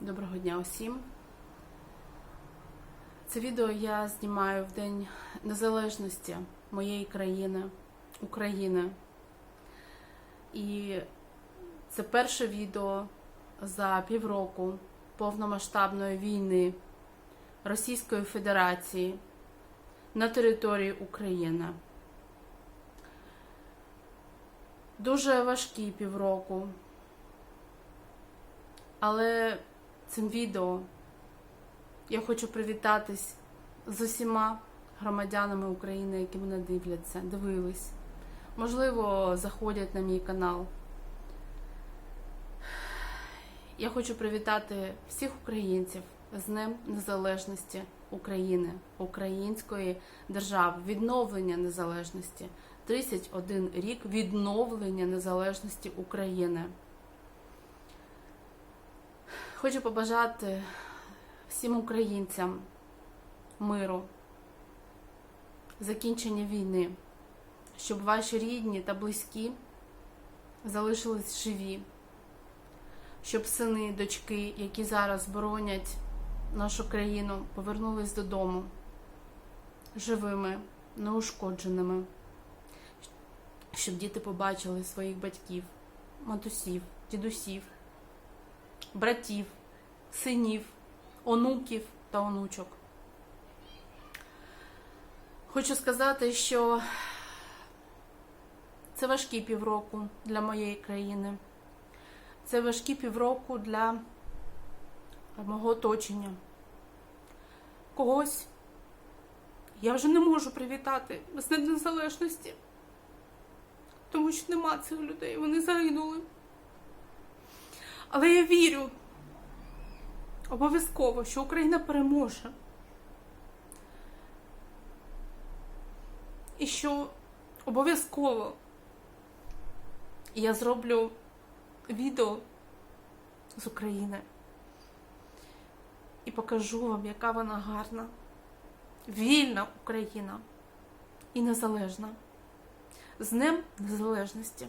Доброго дня усім. Це відео я знімаю в День Незалежності моєї країни, України. І це перше відео за півроку повномасштабної війни Російської Федерації на території України. Дуже важкі півроку. Але цим відео я хочу привітатись з усіма громадянами України, які мене дивляться, дивились. Можливо, заходять на мій канал. Я хочу привітати всіх українців з Днем Незалежності України, української держави, відновлення незалежності. 31 рік відновлення незалежності України. Хочу побажати всім українцям миру, закінчення війни, щоб ваші рідні та близькі залишились живі, щоб сини, дочки, які зараз боронять нашу країну, повернулись додому живими, неушкодженими, щоб діти побачили своїх батьків, матусів, дідусів братів, синів, онуків та онучок. Хочу сказати, що це важкі півроку для моєї країни. Це важкі півроку для мого оточення. Когось я вже не можу привітати з Незалежності, тому що нема цих людей, вони загинули. Але я вірю обов'язково, що Україна переможе. І що обов'язково я зроблю відео з України і покажу вам, яка вона гарна, вільна Україна і незалежна. З Днем Незалежності.